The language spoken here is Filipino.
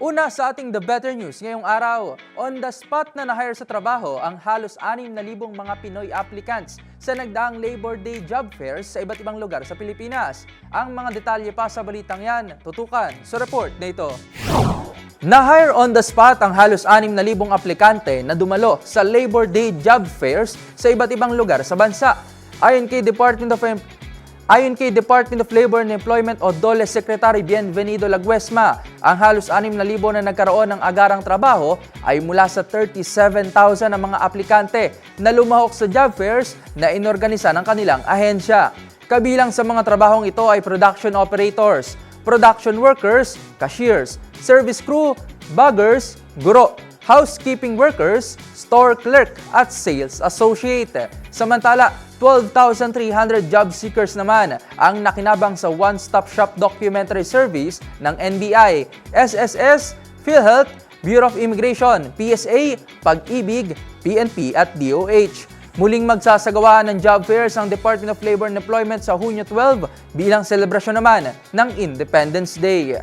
Una sa ating The Better News ngayong araw, on the spot na na-hire sa trabaho ang halos 6,000 mga Pinoy applicants sa nagdaang Labor Day job fairs sa iba't ibang lugar sa Pilipinas. Ang mga detalye pa sa balitang yan, tutukan sa report na ito. Na-hire on the spot ang halos 6,000 aplikante na dumalo sa Labor Day job fairs sa iba't ibang lugar sa bansa. Ayon kay Department of Ayon kay Department of Labor and Employment o DOLE Secretary Bienvenido Laguesma, ang halos 6,000 na nagkaroon ng agarang trabaho ay mula sa 37,000 ang mga aplikante na lumahok sa job fairs na inorganisa ng kanilang ahensya. Kabilang sa mga trabahong ito ay production operators, production workers, cashiers, service crew, baggers, guro, housekeeping workers, store clerk at sales associate. Samantala, 12,300 job seekers naman ang nakinabang sa one-stop shop documentary service ng NBI, SSS, PhilHealth, Bureau of Immigration, PSA, Pag-ibig, PNP at DOH. Muling magsasagawa ng job fairs ang Department of Labor and Employment sa Hunyo 12 bilang selebrasyon naman ng Independence Day.